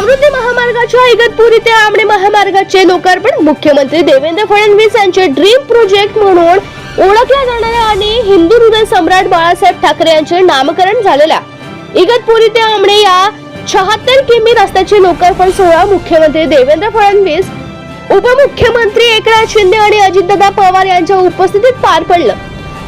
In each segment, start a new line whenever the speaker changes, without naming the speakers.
समृद्धी महामार्गाच्या इगतपुरी ते आमणे महामार्गाचे लोकार्पण मुख्यमंत्री देवेंद्र फडणवीस यांचे ड्रीम प्रोजेक्ट म्हणून ओळखल्या जाणाऱ्या आणि हिंदू हृदय सम्राट बाळासाहेब ठाकरे यांचे नामकरण झालेल्या इगतपुरी ते आमणे या शहात्तर किमी रस्त्याचे लोकार्पण सोहळा मुख्यमंत्री देवेंद्र फडणवीस उपमुख्यमंत्री एकनाथ शिंदे आणि अजितदादा पवार यांच्या उपस्थितीत पार पडलं.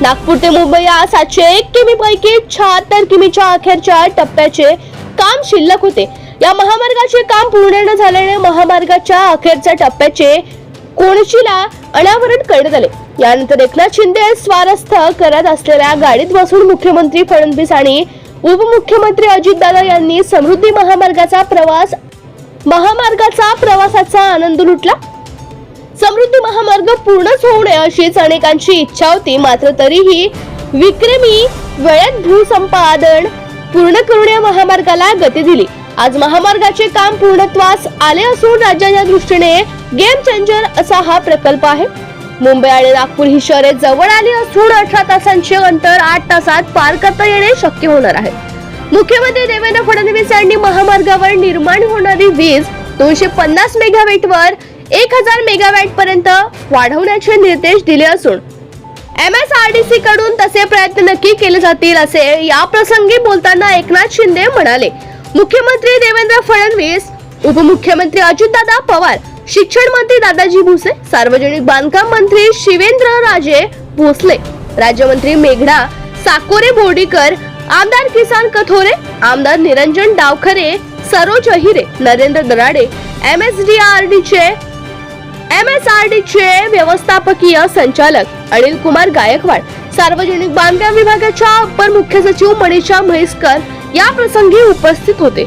नागपूर ते मुंबई या सातशे एक किमी पैकी शहात्तर किमीच्या अखेरच्या टप्प्याचे काम शिल्लक होते. या महामार्गाचे काम पूर्ण न झाल्याने महामार्गाच्या अखेरच्या टप्प्याचे कोणशीला अनावरण करण्यात आले. यानंतर एकनाथ शिंदे स्वारस्थ करत असलेल्या गाडीत बसून मुख्यमंत्री फडणवीस आणि उपमुख्यमंत्री अजितदादा यांनी समृद्धी महामार्गाचा प्रवास महामार्गाचा प्रवासाचा आनंद लुटला. समृद्धी महामार्ग पूर्णच होऊ नये अशीच अनेकांची इच्छा होती मात्र तरीही विक्रमी वेळेत भूसंपादन पूर्ण करून या महामार्गाला गती दिली. आज महामार्गाचे काम पूर्णत्वास आले असून राज्याच्या दृष्टीने गेम चेंजर असा हा प्रकल्प आहे. मुंबई आणि नागपूर ही शहरे जवळ आली असून अठरा तासांचे अंतर आठ तासात पार करता येणे शक्य होणार आहे. मुख्यमंत्री देवेंद्र फडणवीस यांनी महामार्गावर निर्माण होणारी वीज दोनशे पन्नास मेगावॅट वर एक हजार मेगावॅट पर्यंत वाढवण्याचे निर्देश दिले असून M S R D C कडून तसे प्रयत्न नक्की केले जातील असे या प्रसंगी बोलताना एकनाथ शिंदे म्हणाले. मुख्यमंत्री देवेंद्र फडणवीस उपमुख्यमंत्री अजितदादा पवार शिक्षण मंत्री दादाजी भुसे सार्वजनिक बांधकाम मंत्री शिवेंद्र राजे भोसले राज्यमंत्री मेघडा साकोरे बोर्डीकर आमदार किसान कथोरे आमदार Niranjan Davkhare Saroj Ahire Narendra Darade M S D R D चे एम एस आर डी चे व्यवस्थापकीय संचालक अनिल कुमार गायकवाड सार्वजनिक बांधकाम विभागाच्या अपर मुख्य सचिव मनीषा म्हैसकर या प्रसंगी उपस्थित होते.